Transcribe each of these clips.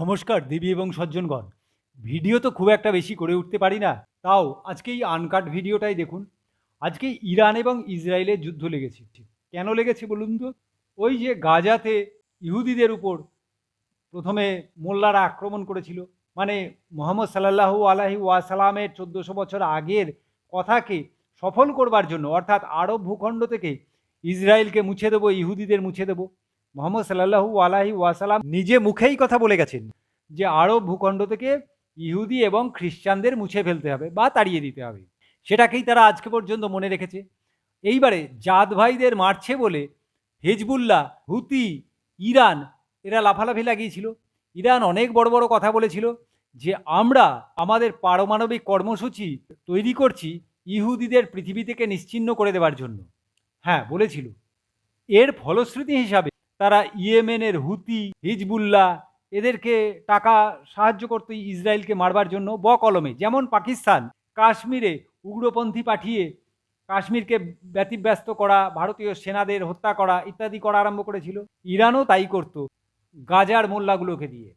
নমস্কার দেবী এবং সজ্জনগণ। ভিডিও তো খুব একটা বেশি করে উঠতে পারি না, তাও আজকে এই আনকাট ভিডিওটাই দেখুন। আজকে ইরান এবং ইসরায়েলের যুদ্ধ লেগেছে। কেন লেগেছে বলুন তো? ওই যে গাজাতে ইহুদিদের উপর প্রথমে মোল্লারা আক্রমণ করেছিল মানে মোহাম্মদ সাল্লাহু আলাহি ওয়াসালামের চোদ্দোশো বছর আগের কথাকে সফল করবার জন্য, অর্থাৎ আরব ভূখণ্ড থেকে ইসরায়েলকে মুছে দেবো, ইহুদিদের মুছে দেবো মোহাম্মদ সাল্লাহু আলাহি ওয়াসালাম নিজে মুখেই কথা বলে গেছেন যে আরব ভূখণ্ড থেকে ইহুদি এবং খ্রিস্টানদের মুছে ফেলতে হবে বা তাড়িয়ে দিতে হবে। সেটাকেই তারা আজকে পর্যন্ত মনে রেখেছে। এইবারে জাত ভাইদের মারছে বলে হেজবুল্লাহ, হুতি, ইরান, এরা লাফালাফি লাগিয়েছিল। ইরান অনেক বড় বড় কথা বলেছিল যে আমরা আমাদের পারমাণবিক কর্মসূচি তৈরি করছি ইহুদিদের পৃথিবী থেকে নিশ্চিহ্ন করে দেওয়ার জন্য। হ্যাঁ বলেছিল। এর ফলশ্রুতি হিসাবে তারা ইয়েমেনের হুতি, হিজবুল্লাহ, এদেরকে টাকা সাহায্য করতো ইসরায়েলকে মারবার জন্য ব কলমে যেমন পাকিস্তান, কাশ্মীরে উগ্রপন্থী পাঠিয়ে কাশ্মীরকে ব্যতিব্যস্ত করা, ভারতীয় সেনাদের হত্যা করা ইত্যাদি করা আরম্ভ করেছিল। ইরানও তাই করত গাজার মোল্লাগুলোকে দিয়ে।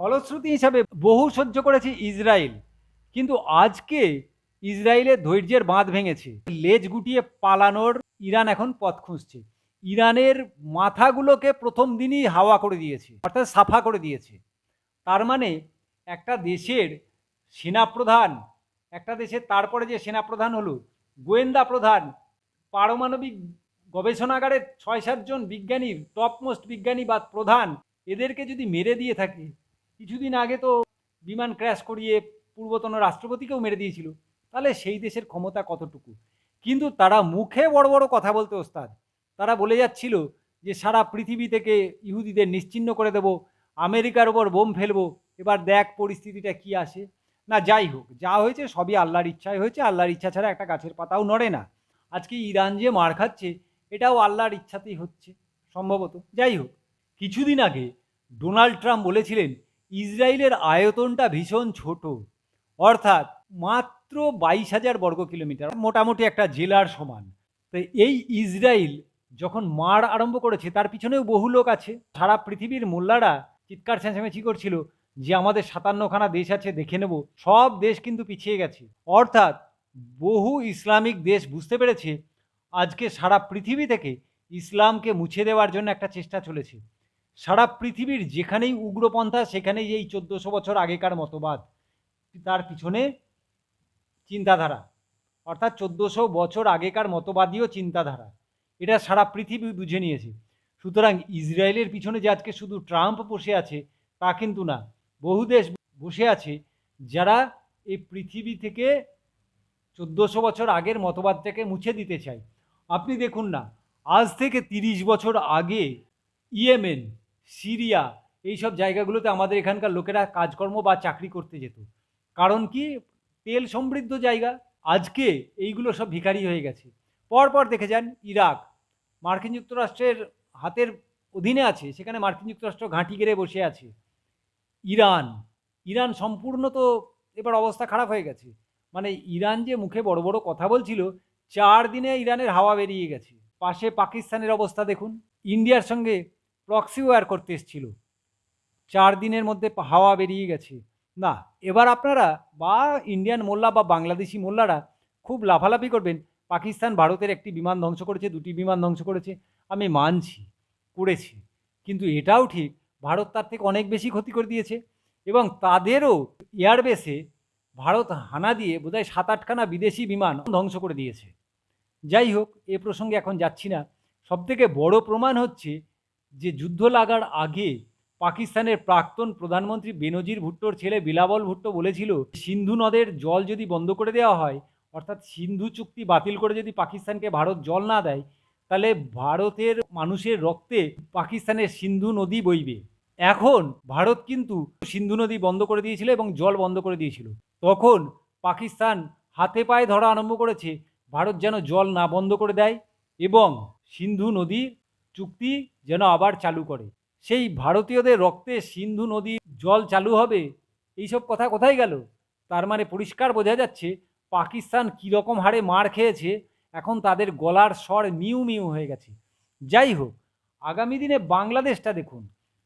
ফলশ্রুতি হিসাবে বহু সহ্য করেছে ইসরায়েল। কিন্তু আজকে ইসরায়েলের ধৈর্যের বাঁধ ভেঙেছে। লেজ গুটিয়ে পালানোর ইরান এখন পথ খুঁজছে। ইরানের মাথাগুলোকে প্রথম দিনই হাওয়া করে দিয়েছে, অর্থাৎ সাফা করে দিয়েছে। তার মানে একটা দেশের সেনাপ্রধান, একটা দেশের তারপরে যে সেনাপ্রধান হলো, গোয়েন্দা প্রধান, পারমাণবিক গবেষণাগারের ছয় সাতজন বিজ্ঞানীর টপমোস্ট বিজ্ঞানী বা প্রধান, এদেরকে যদি মেরে দিয়ে থাকে, কিছুদিন আগে তো বিমান ক্র্যাশ করিয়ে পূর্বতন রাষ্ট্রপতিকেও মেরে দিয়েছিল, তাহলে সেই দেশের ক্ষমতা কতটুকু? কিন্তু তারা মুখে বড় বড় কথা বলতে ওস্তাদ তারা বলে যাচ্ছিল যে সারা পৃথিবী থেকে ইহুদিদের নিশ্চিহ্ন করে দেব, আমেরিকার ওপর বোম ফেলব, এবার দেখ পরিস্থিতিটা কি আসে। না, যাই হোক, যা হয়েছে সবই আল্লাহর ইচ্ছায় হয়েছে, আল্লাহর ইচ্ছা ছাড়া একটা গাছের পাতাও নড়ে না। আজকে ইরান যে মার খাচ্ছে, এটাও আল্লাহর ইচ্ছাতেই হচ্ছে, সম্ভবত। যাই হোক, কিছুদিন আগে ডোনাল্ড ট্রাম্প বলেছিলেন, ইসরায়েলের আয়তনটা ভীষণ ছোট, অর্থাৎ মাত্র বাইশ হাজার বর্গ কিলোমিটার মোটামুটি একটা জেলার সমান। তো এই ইসরায়েল যখন মার আরম্ভ করেছে, তার পিছনেও বহু লোক আছে। সারা পৃথিবীর মোল্লারা চিৎকার চেঁচামেচি করছিল যে আমাদের সাতান্নখানা দেশ আছে, দেখে নেব। সব দেশ কিন্তু পিছিয়ে গেছে। অর্থাৎ বহু ইসলামিক দেশ বুঝতে পেরেছে, আজকে সারা পৃথিবী থেকে ইসলামকে মুছে দেওয়ার জন্য একটা চেষ্টা চলেছে। সারা পৃথিবীর যেখানেই উগ্রপন্থা, সেখানেই এই চোদ্দোশো বছর আগেকার মতবাদ। তার পিছনে চিন্তাধারা। অর্থাৎ চোদ্দোশো বছর আগেকার মতবাদীয় চিন্তাধারা। এটা সারা পৃথিবী বুঝে নিয়েছে। সুতরাং ইসরায়েলের পিছনে যে আজকে শুধু ট্রাম্প বসে আছে, তা কিন্তু না। বহু দেশ বসে আছে যারা এই পৃথিবী থেকে চোদ্দোশো বছর আগের মতবাদটাকে মুছে দিতে চায়। আপনি দেখুন না, আজ থেকে তিরিশ বছর আগে ইয়েমেন, সিরিয়া এইসব জায়গাগুলোতে আমাদের এখানকার লোকেরা কাজকর্ম বা চাকরি করতে যেত। কারণ কি? তেল সমৃদ্ধ জায়গা। আজকে এইগুলো সব ভিখারি হয়ে গেছে। পরপর দেখে যান ইরাক মার্কিন যুক্তরাষ্ট্রের হাতের অধীনে আছে, সেখানে মার্কিন যুক্তরাষ্ট্র ঘাঁটি গেড়ে বসে আছে। ইরান ইরান সম্পূর্ণ তো এবার অবস্থা খারাপ হয়ে গেছে। মানে ইরান যে মুখে বড় বড় কথা বলছিল, চার দিনে ইরানের হাওয়া বেরিয়ে গেছে। পাশে পাকিস্তানের অবস্থা দেখুন, ইন্ডিয়ার সঙ্গে প্রক্সি ওয়ার করতে এসেছিল। চার দিনের মধ্যে হাওয়া বেরিয়ে গেছে। না, এবার আপনারা বা ইন্ডিয়ান মোল্লা বা বাংলাদেশি মোল্লারা খুব লাফালাফি করবেন। পাকিস্তান ভারতের একটি বিমান ধ্বংস করেছে, দুটি বিমান ধ্বংস করেছে, আমি মানছি, করেছি। কিন্তু এটাও ঠিক, ভারত তার থেকে অনেক বেশি ক্ষতি করে দিয়েছে এবং তাদেরও এয়ারবেসে ভারত হানা দিয়ে বোধহয় সাত আটখানা বিদেশি বিমান ধ্বংস করে দিয়েছে। যাই হোক, এ প্রসঙ্গে এখন যাচ্ছি না। সবথেকে বড় প্রমাণ হচ্ছে যে যুদ্ধ লাগার আগে পাকিস্তানের প্রাক্তন প্রধানমন্ত্রী বেনজির ভুট্টোর ছেলে বিলাবল ভুট্টো বলেছিল, সিন্ধু নদের জল যদি বন্ধ করে দেওয়া হয় অর্থাৎ সিন্ধু চুক্তি বাতিল করে যদি পাকিস্তানকে ভারত জল না দেয়, তাহলে ভারতের মানুষের রক্তে পাকিস্তানের সিন্ধু নদী বইবে। এখন ভারত কিন্তু সিন্ধু নদী বন্ধ করে দিয়েছিল এবং জল বন্ধ করে দিয়েছিল। তখন পাকিস্তান হাতে পায়ে ধরা আরম্ভ করেছে, ভারত যেন জল না বন্ধ করে দেয় এবং সিন্ধু নদীর চুক্তি যেন আবার চালু করে। সেই ভারতীয়দের রক্তে সিন্ধু নদী জল চালু হবে, এইসব কথা কোথায় গেল? তার মানে পরিষ্কার বোঝা যাচ্ছে পাকিস্তান কীরকম হারে মার খেয়েছে, এখন তাদের গলার স্বর মিউ মিউ হয়ে গেছে। যাই হোক, আগামী দিনে বাংলাদেশটা দেখুন।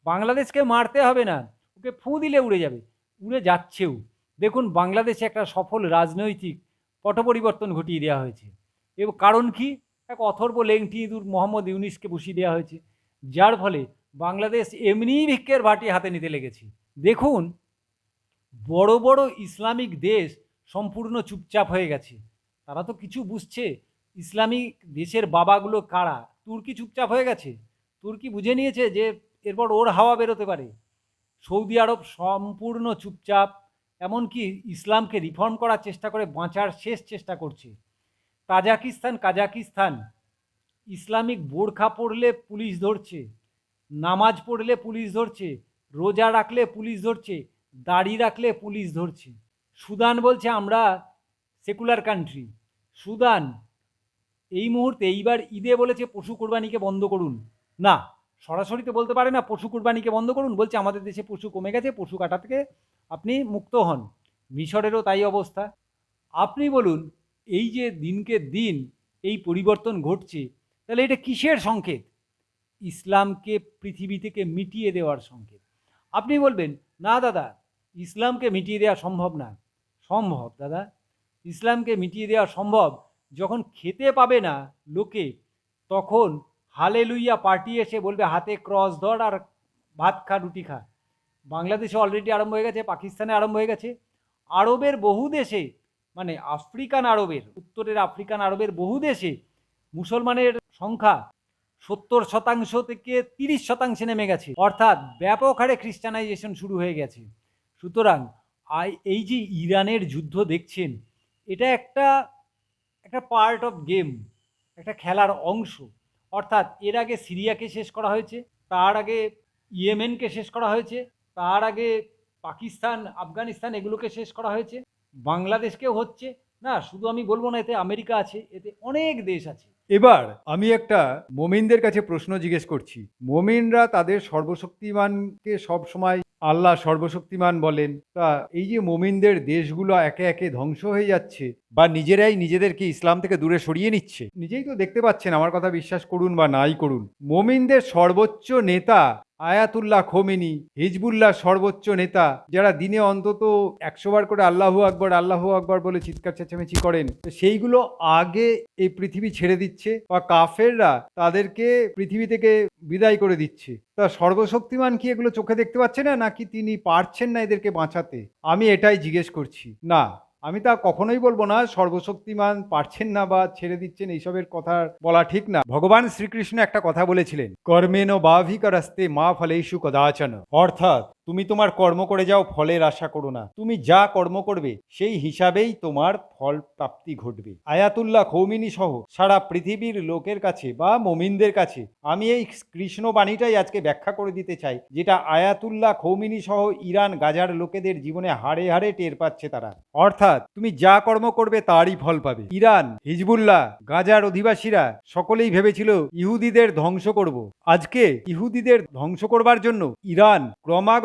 বাংলাদেশকে মারতে হবে না, ওকে ফু দিলে উড়ে যাবে, উড়ে যাচ্ছেও। দেখুন, বাংলাদেশে একটা সফল রাজনৈতিক পট পরিবর্তন ঘটিয়ে দেওয়া হয়েছে। এবং কারণ কি? এক অথর্ব লেংটি ইঁদুর মোহাম্মদ ইউনিসকে বসিয়ে দেওয়া হয়েছে। যার ফলে বাংলাদেশ এমনিই ভিক্ষের ভাটি হাতে নিতে লেগেছে। দেখুন, বড় বড় ইসলামিক দেশ সম্পূর্ণ চুপচাপ হয়ে গেছে। তারা তো কিছু বুঝছে ইসলামিক দেশের বাবাগুলো কারা? তুর্কি চুপচাপ হয়ে গেছে? তুর্কি বুঝে নিয়েছে যে এরপর ওর হাওয়া বেরোতে পারে। সৌদি আরব সম্পূর্ণ চুপচাপ, এমনকি ইসলামকে রিফর্ম করার চেষ্টা করে বাঁচার শেষ চেষ্টা করছে। তাজাকিস্তান, কাজাকিস্তান, ইসলামিক বোরখা পড়লে পুলিশ ধরছে, নামাজ পড়লে পুলিশ ধরছে, রোজা রাখলে পুলিশ ধরছে, দাড়ি রাখলে পুলিশ ধরছে। সুদান বলছে, আমরা সেকুলার কান্ট্রি সুদান, এই মুহূর্তে এইবার ঈদে বলেছে, পশু কোরবানিকে বন্ধ করুন। না, সরাসরি তো বলতে পারে না, পশু কোরবানিকে বন্ধ করুন। বলছে, আমাদের দেশে পশু কমে গেছে, পশু কাটা থেকে আপনি মুক্ত হন। মিশরেরও তাই অবস্থা। আপনি বলুন, এই যে দিনকে দিন এই পরিবর্তন ঘটছে, তাহলে এটা কিসের সংকেত? ইসলামকে পৃথিবী থেকে মিটিয়ে দেওয়ার সংকেত। আপনি বলবেন, না দাদা, ইসলামকে মিটিয়ে দেওয়া সম্ভব না। সম্ভব, দাদা। ইসলামকে মিটিয়ে দেওয়া সম্ভব। যখন খেতে পাবে না লোকে, তখন হালে লুইয়া পার্টি এসে বলবে, হাতে ক্রস ধর আর ভাত খা, রুটি খা। বাংলাদেশে অলরেডি আরম্ভ হয়ে গেছে, পাকিস্তানে আরম্ভ হয়ে গেছে। আরবের বহু দেশে মানে আফ্রিকান আরবের, উত্তরের আফ্রিকান আরবের বহু দেশে মুসলমানের সংখ্যা সত্তর শতাংশ থেকে তিরিশ শতাংশে নেমে গেছে। অর্থাৎ ব্যাপক হারে খ্রিস্টানাইজেশন শুরু হয়ে গেছে। সুতরাং আই- এই যে ইরানের যুদ্ধ দেখছেন, এটা একটা একটা পার্ট অফ গেম একটা খেলার অংশ। অর্থাৎ এর আগে সিরিয়াকে শেষ করা হয়েছে, তার আগে ইয়েমেনকে শেষ করা হয়েছে, তার আগে পাকিস্তান, আফগানিস্তান এগুলোকে শেষ করা হয়েছে। বাংলাদেশকেও হচ্ছে, না, শুধু আমি বলব না, এতে আমেরিকা আছে, এতে অনেক দেশ আছে। এবার আমি একটা মোমিনদের কাছে প্রশ্ন জিজ্ঞেস করছি। মোমিনরা তাদের সর্বশক্তিমানকে সব সময় আল্লাহ সর্বশক্তিমান বলেন, তা এই যে মোমিনদের দেশগুলো একে একে ধ্বংস হয়ে যাচ্ছে বা নিজেরাই নিজেদেরকে ইসলাম থেকে দূরে সরিয়ে নিচ্ছে, নিজেই তো দেখতে পাচ্ছেন, আমার কথা বিশ্বাস করুন বা নাই করুন, মোমিনদের সর্বোচ্চ নেতা আয়াতুল্লাহ খোমেনি, হিজবুল্লাহ সর্বোচ্চ নেতা, যারা দিনে অন্তত একশো বার করে আল্লাহু আকবর আল্লাহু আকবর বলে চিৎকার চেঁচামেচি করেন। তো সেইগুলো আগে এই পৃথিবী ছেড়ে দিচ্ছে বা কাফেররা তাদেরকে পৃথিবী থেকে বিদায় করে দিচ্ছে। তা সর্বশক্তিমান কি এগুলো চোখে দেখতে পাচ্ছে না, নাকি তিনি পারছেন না এদেরকে বাঁচাতে? আমি এটাই জিজ্ঞেস করছি। না। আমি তা কখনোই বলব না সর্বশক্তিমান পারছেন না বা ছেড়ে দিচ্ছেন এইসবের কথা বলা ঠিক না। ভগবান শ্রীকৃষ্ণ একটা কথা বলেছিলেন কর্মেন বাভিকার রাস্তে মা ফলেষু কদাচন। অর্থাৎ তুমি তোমার কর্ম করে যাও, ফলের আশা করো না। তুমি যা কর্ম করবে, সেই হিসাবেই তোমার ফল প্রাপ্তি ঘটবে। আয়াতুল্লাহ খৌমিনী সহ সারা পৃথিবীর লোকের কাছে বা মমিনদের কাছে আমি এই কৃষ্ণ বাণীটাই আজকে ব্যাখ্যা করে দিতে চাই, যেটা আয়াতুল্লাহ খৌমিনী সহ ইরান, গাজার লোকেদের জীবনে হাড়ে হাড়ে টের পাচ্ছে তারা। অর্থাৎ তুমি যা কর্ম করবে, তারই ফল পাবে। ইরান, হিজবুল্লাহ, গাজার অধিবাসীরা সকলেই ভেবেছিল ইহুদিদের ধ্বংস করব। আজকে ইহুদিদের ধ্বংস করবার জন্য ইরান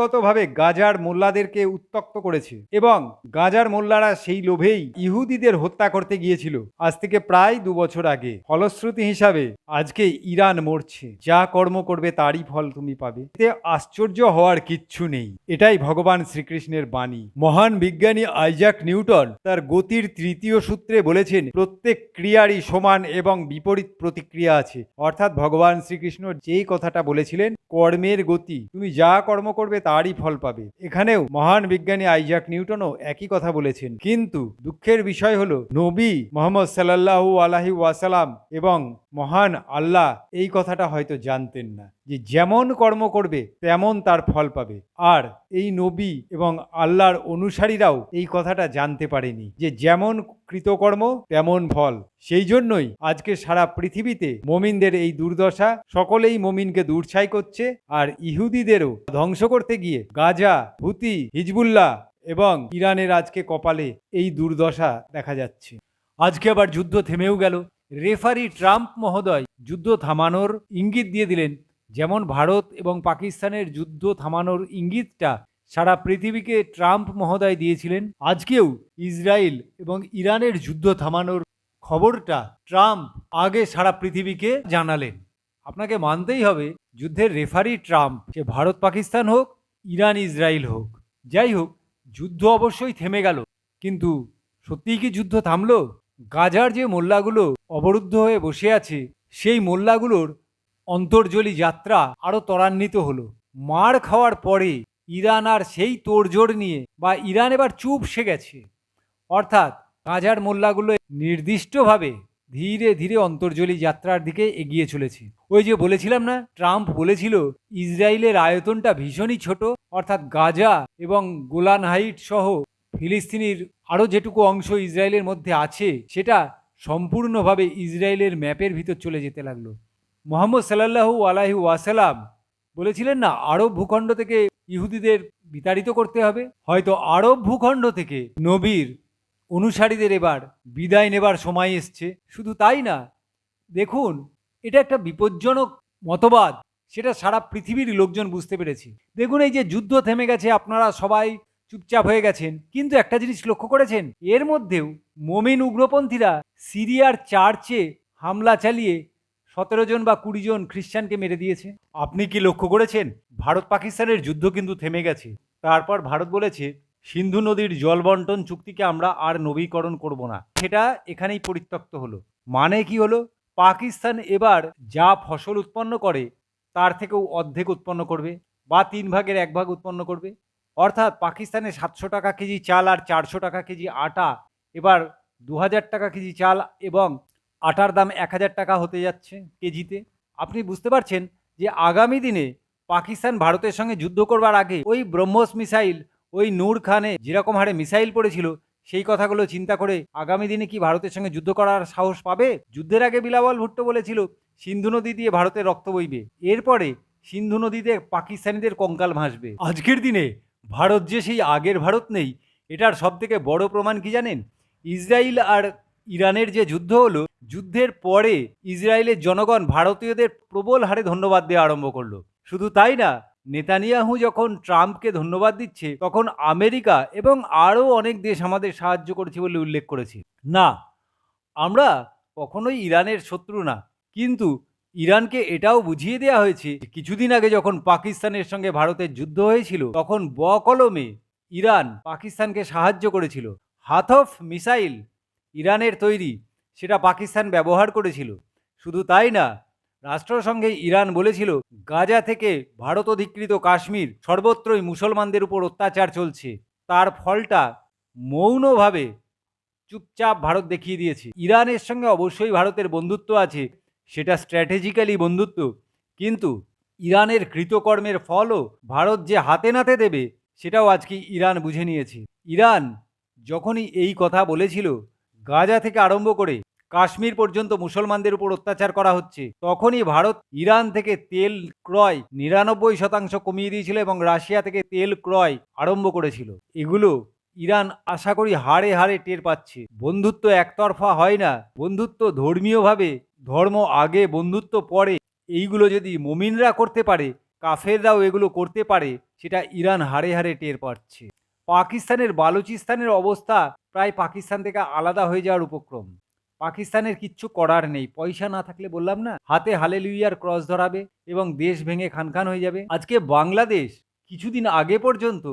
ক্রমাগতভাবে গাজার মোল্লাদেরকে উত্তক্ত করেছে এবং গাজার মোল্লারা সেই লোভেই ইহুদিদের হত্যা করতে গিয়েছিল। আজ থেকে প্রায় দু বছর আগে। ফলশ্রুতি হিসাবে আজকে ইরান মরছে। যা কর্ম করবে তারই ফল তুমি পাবে। এতে আশ্চর্য হওয়ার কিচ্ছু নেই। এটাই ভগবান শ্রীকৃষ্ণের বাণী। মহান বিজ্ঞানী আইজাক নিউটন তার গতির তৃতীয় সূত্রে বলেছেন, প্রত্যেক ক্রিয়ারই সমান এবং বিপরীত প্রতিক্রিয়া আছে। অর্থাৎ ভগবান শ্রীকৃষ্ণ যেই কথাটা বলেছিলেন, কর্মের গতি। তুমি যা কর্ম করবে তারই ফল পাবে। এখানেও মহান বিজ্ঞানী আইজাক নিউটনও একই কথা বলেছেন। কিন্তু দুঃখের বিষয় হলো, নবী মোহাম্মদ সাল্লাহু আলাহি ওয়াসালাম এবং মহান আল্লাহ এই কথাটা হয়তো জানতেন না যে যেমন কর্ম করবে, তেমন তার ফল পাবে। আর এই নবী এবং আল্লাহর অনুসারীরাও এই কথাটা জানতে পারেনি যে যেমন কৃতকর্ম, তেমন ফল। সেই জন্যই আজকে সারা পৃথিবীতে মমিনদের এই দুর্দশা, সকলেই মমিনকে দূরছাই করছে আর ইহুদিদেরও ধ্বংস করতে গিয়ে গাজা, হুতি, হিজবুল্লাহ এবং ইরানের আজকে কপালে এই দুর্দশা দেখা যাচ্ছে। আজকে আবার যুদ্ধ থেমেও গেল। রেফারি ট্রাম্প মহোদয় যুদ্ধ থামানোর ইঙ্গিত দিয়ে দিলেন। যেমন ভারত এবং পাকিস্তানের যুদ্ধ থামানোর ইঙ্গিতটা সারা পৃথিবীকে ট্রাম্প মহোদয় দিয়েছিলেন। আজকেও ইসরায়েল এবং ইরানের যুদ্ধ থামানোর খবরটা ট্রাম্প আগে সারা পৃথিবীকে জানালেন। আপনাকে মানতেই হবে, যুদ্ধের রেফারি ট্রাম্প সে ভারত, পাকিস্তান হোক, ইরান, ইসরায়েল হোক। যাই হোক, যুদ্ধ অবশ্যই থেমে গেল। কিন্তু সত্যিই কি যুদ্ধ থামলো? গাজার যে মোল্লাগুলো অবরুদ্ধ হয়ে বসে আছে, সেই মোল্লাগুলোর অন্তর্জলি যাত্রা আরও ত্বরান্বিত হলো। মার খাওয়ার পরে ইরান আর সেই তোড়জোড় নিয়ে বা ইরান এবার চুপ সে গেছে। অর্থাৎ গাজার মোল্লাগুলো নির্দিষ্টভাবে ধীরে ধীরে অন্তর্জলি যাত্রার দিকে এগিয়ে চলেছে। ওই যে বলেছিলাম না, ট্রাম্প বলেছিল, ইসরায়েলের আয়তনটা ভীষণই ছোট, অর্থাৎ গাজা এবং গোলান হাইট সহ ফিলিস্তিনির আরও যেটুকু অংশ ইসরায়েলের মধ্যে আছে, সেটা সম্পূর্ণভাবে ইসরায়েলের ম্যাপের ভিতর চলে যেতে লাগল। মোহাম্মদ সাল্লাহু আলাহি ওয়াসালাম বলেছিলেন না, আরব ভূখণ্ড থেকে ইহুদিদের বিতাড়িত করতে হবে? হয়তো আরব ভূখণ্ড থেকে নবীর অনুসারীদের এবার বিদায় নেবার সময় এসছে। শুধু তাই না, দেখুন, এটা একটা বিপজ্জনক মতবাদ, সেটা সারা পৃথিবীর লোকজন বুঝতে পেরেছে। দেখুন, এই যে যুদ্ধ থেমে গেছে, আপনারা সবাই চুপচাপ হয়ে গেছেন। কিন্তু একটা জিনিস লক্ষ্য করেছেন? এর মধ্যেও মোমিন উগ্রপন্থীরা সিরিয়ার চার্চে হামলা চালিয়ে সতেরো জন বা কুড়ি জন খ্রিস্টানকে মেরে দিয়েছে। আপনি কি লক্ষ্য করেছেন? ভারত পাকিস্তানের যুদ্ধ কিন্তু থেমে গেছে। তারপর ভারত বলেছে, সিন্ধু নদীর জল বন্টন চুক্তিকে আমরা আর নবীকরণ করব না। সেটা এখানেই পরিত্যক্ত হলো। মানে কি হলো? পাকিস্তান এবার যা ফসল উৎপন্ন করে, তার থেকেও অর্ধেক উৎপন্ন করবে বা তিন ভাগের এক ভাগ উৎপন্ন করবে। অর্থাৎ পাকিস্তানে সাতশো টাকা কেজি চাল আর চারশো টাকা কেজি আটা, এবার দু হাজার টাকা কেজি চাল এবং আটার দাম এক হাজার টাকা হতে যাচ্ছে কেজিতে। আপনি বুঝতে পারছেন যে আগামী দিনে পাকিস্তান ভারতের সঙ্গে যুদ্ধ করবার আগে ওই ব্রহ্মস মিসাইল, ওই নূর খানে যেরকম হারে মিসাইল পড়েছিল, সেই কথাগুলো চিন্তা করে আগামী দিনে কি ভারতের সঙ্গে যুদ্ধ করার সাহস পাবে? যুদ্ধের আগে বিলাওয়াল ভুট্টো বলেছিল, সিন্ধু নদী দিয়ে ভারতের রক্ত বইবে। এরপরে সিন্ধু নদীতে পাকিস্তানিদের কঙ্কাল ভাসবে। আজকের দিনে ভারত যে সেই আগের ভারত নেই, এটার সব থেকে বড় প্রমাণ কি জানেন? ইসরায়েল আর ইরানের যে যুদ্ধ হলো, যুদ্ধের পরে ইসরায়েলের জনগণ ভারতীয়দের প্রবল হারে ধন্যবাদ দেওয়া আরম্ভ করল। শুধু তাই না, নেতানিয়াহু যখন ট্রাম্পকে ধন্যবাদ দিচ্ছে, তখন আমেরিকা এবং আরও অনেক দেশ আমাদের সাহায্য করেছে বলে উল্লেখ করেছে। না, আমরা কখনোই ইরানের শত্রু না। কিন্তু ইরানকে এটাও বুঝিয়ে দেওয়া হয়েছে কিছুদিন আগে যখন পাকিস্তানের সঙ্গে ভারতের যুদ্ধ হয়েছিল, তখন বকলমে ইরান পাকিস্তানকে সাহায্য করেছিল। হাথফ মিসাইল ইরানের তৈরি, সেটা পাকিস্তান ব্যবহার করেছিল। শুধু তাই না, রাষ্ট্রসংঘে ইরান বলেছিল, গাজা থেকে ভারত অধিকৃত কাশ্মীর সর্বত্রই মুসলমানদের উপর অত্যাচার চলছে। তার ফলটা মৌনভাবে চুপচাপ ভারত দেখিয়ে দিয়েছে। ইরানের সঙ্গে অবশ্যই ভারতের বন্ধুত্ব আছে। সেটা স্ট্র্যাটেজিক্যালি বন্ধুত্ব। কিন্তু ইরানের কৃতকর্মের ফলও ভারত যে হাতে নাতে দেবে, সেটাও আজকে ইরান বুঝে নিয়েছে। ইরান যখনই এই কথা বলেছিল, গাজা থেকে আরম্ভ করে কাশ্মীর পর্যন্ত মুসলমানদের উপর অত্যাচার করা হচ্ছে, তখনই ভারত ইরান থেকে তেল ক্রয় নিরানব্বই শতাংশ কমিয়ে দিয়েছিল এবং রাশিয়া থেকে তেল ক্রয় আরম্ভ করেছিল। এগুলো ইরান আশা করি হাড়ে হাড়ে টের পাচ্ছে। বন্ধুত্ব একতরফা হয় না। বন্ধুত্ব ধর্মীয়ভাবে, ধর্ম আগে, বন্ধুত্ব পরে। এইগুলো যদি মুমিনরা করতে পারে, কাফেররাও এগুলো করতে পারে, সেটা ইরান হাড়ে হাড়ে টের পাচ্ছে। পাকিস্তানের, বালুচিস্তানের অবস্থা প্রায় পাকিস্তান থেকে আলাদা হয়ে যাওয়ার উপক্রম। পাকিস্তানের কিচ্ছু করার নেই। পয়সা না থাকলে বললাম না, হাতে হালেলুইয়ার ক্রস ধরাবে এবং দেশ ভেঙে খানখান হয়ে যাবে। আজকে বাংলাদেশ, কিছুদিন আগে পর্যন্ত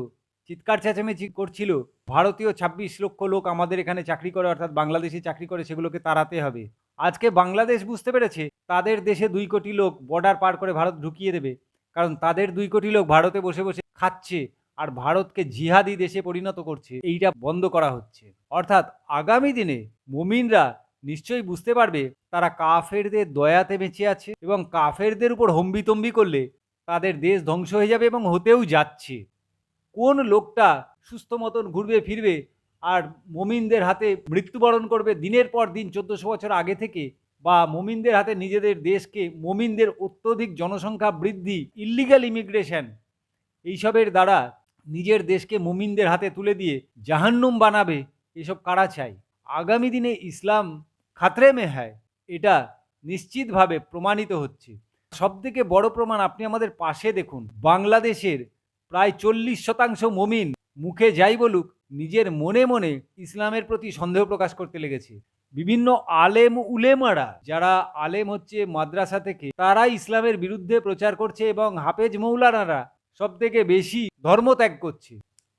চিৎকার চেঁচামেচি করছিল। ভারতীয় ছাব্বিশ লক্ষ লোক আমাদের এখানে চাকরি করে, অর্থাৎ বাংলাদেশে চাকরি করে, সেগুলোকে তাড়াতে হবে। আজকে বাংলাদেশ বুঝতে পেরেছে, তাদের দেশে দুই কোটি লোক বর্ডার পার করে ভারত ঢুকিয়ে দেবে। কারণ তাদের দুই কোটি লোক ভারতে বসে বসে খাচ্ছে আর ভারতকে জিহাদি দেশে পরিণত করছে। এইটা বন্ধ করা হচ্ছে। অর্থাৎ আগামী দিনে মুমিনরা নিশ্চয়ই বুঝতে পারবে, তারা কাফেরদের দয়াতে বেঁচে আছে এবং কাফেরদের উপর হম্বিতম্বি করলে তাদের দেশ ধ্বংস হয়ে যাবে এবং হতেও যাচ্ছে। কোন লোকটা সুস্থ মতন ঘুরবে, ফিরবে আর মমিনদের হাতে মৃত্যুবরণ করবে দিনের পর দিন চোদ্দশো বছর আগে থেকে বা মমিনদের হাতে নিজেদের দেশকে, মমিনদের অত্যধিক জনসংখ্যা বৃদ্ধি ইল্লিগাল ইমিগ্রেশন এইসবের দ্বারা নিজের দেশকে মুমিনদের হাতে তুলে দিয়ে জাহান্নুম বানাবে, এসব কারা চাই আগামী দিনে ইসলাম খাতরে মে হ্যায় এটা নিশ্চিতভাবে প্রমাণিত হচ্ছে। সবথেকে বড় প্রমাণ আপনি আমাদের পাশে দেখুন, বাংলাদেশের প্রায় চল্লিশ শতাংশ মমিন মুখে যাই বলুক, নিজের মনে মনে ইসলামের প্রতি সন্দেহ প্রকাশ করতে লেগেছে। বিভিন্ন আলেম উলেমারা, যারা আলেম হচ্ছে মাদ্রাসা থেকে, তারা ইসলামের বিরুদ্ধে প্রচার করছে এবং হাফেজ মৌলানারা সব থেকে বেশি ধর্ম ত্যাগ করছে।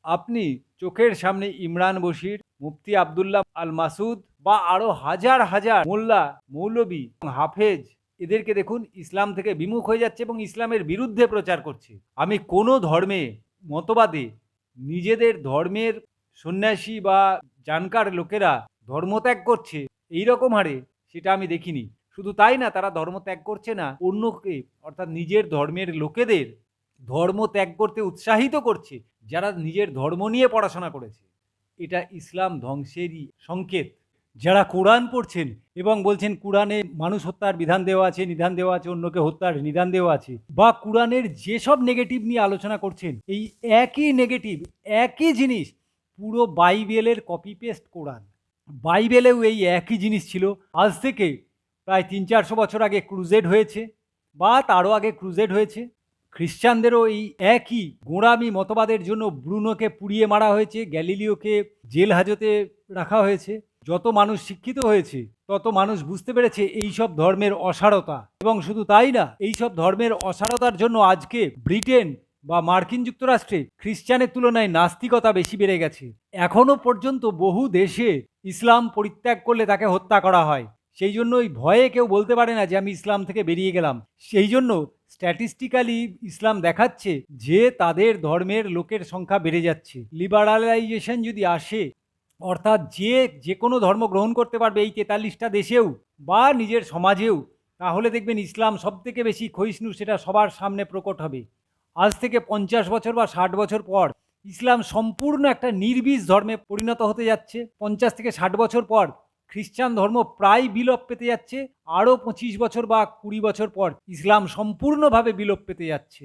আপনি চোখের সামনে ইমরান বশির, মুফতি আবদুল্লাহ আল মাসুদ বা আরও হাজার হাজার মোল্লা, মৌলবী, হাফেজ এদেরকে দেখুন, ইসলাম থেকে বিমুখ হয়ে যাচ্ছে এবং ইসলামের বিরুদ্ধে প্রচার করছে। আমি কোনো ধর্মে, মতবাদে নিজেদের ধর্মের সন্ন্যাসী বা জানকার লোকেরা ধর্মত্যাগ করছে এই রকম হারে সেটা আমি দেখিনি। শুধু তাই না, তারা ধর্ম ত্যাগ করছে না, অন্যকে, অর্থাৎ নিজের ধর্মের লোকেদের ধর্ম ত্যাগ করতে উৎসাহিত করছে, যারা নিজের ধর্ম নিয়ে পড়াশোনা করেছে। এটা ইসলাম ধ্বংসেরই সংকেত। যারা কোরআন পড়ছেন এবং বলছেন কোরআনে মানুষ হত্যার বিধান দেওয়া আছে, নিধান দেওয়া আছে, অন্যকে হত্যার নিধান দেওয়া আছে বা কোরআনের যেসব নেগেটিভ নিয়ে আলোচনা করছেন, এই একই নেগেটিভ একই জিনিস, পুরো বাইবেলের কপি পেস্ট কোরআন। বাইবেলেও এই একই জিনিস ছিল। আজ থেকে প্রায় তিন চারশো বছর আগে ক্রুজেড হয়েছে বা তারও আগে ক্রুজেড হয়েছে। খ্রিস্টানদেরও এই একই গোঁড়ামি মতবাদের জন্য ব্রুনোকে পুড়িয়ে মারা হয়েছে, গ্যালিলিওকে জেল হাজতে রাখা হয়েছে। যত মানুষ শিক্ষিত হয়েছে, তত মানুষ বুঝতে পেরেছে এই সব ধর্মের অসারতা। এবং শুধু তাই না এই সব ধর্মের অসারতার জন্য আজকে ব্রিটেন বা মার্কিন যুক্তরাষ্ট্রে খ্রিস্টানের তুলনায় নাস্তিকতা বেশি বেড়ে গেছে। এখনও পর্যন্ত বহু দেশে ইসলাম পরিত্যাগ করলে তাকে হত্যা করা হয়। সেই জন্য ওই ভয়ে কেউ বলতে পারে না যে আমি ইসলাম থেকে বেরিয়ে গেলাম। সেই জন্য স্ট্যাটিস্টিক্যালি ইসলাম দেখাচ্ছে যে তাদের ধর্মের লোকের সংখ্যা বেড়ে যাচ্ছে। লিবারালাইজেশন যদি আসে অর্থাৎ যে যে কোনো ধর্ম গ্রহণ করতে পারবে এই তেতাল্লিশটা দেশেও বা নিজের সমাজেও, তাহলে দেখবেন ইসলাম সব থেকে বেশি ক্ষয়িষ্ণু সেটা সবার সামনে প্রকট হবে। আজ থেকে পঞ্চাশ বছর বা ষাট বছর পর ইসলাম সম্পূর্ণ একটা নির্বিষ ধর্মে পরিণত হতে যাচ্ছে। পঞ্চাশ থেকে ষাট বছর পর খ্রিস্টান ধর্ম প্রায় বিলোপ পেতে যাচ্ছে। আরও পঁচিশ বছর বা কুড়ি বছর পর ইসলাম সম্পূর্ণভাবে বিলোপ পেতে যাচ্ছে।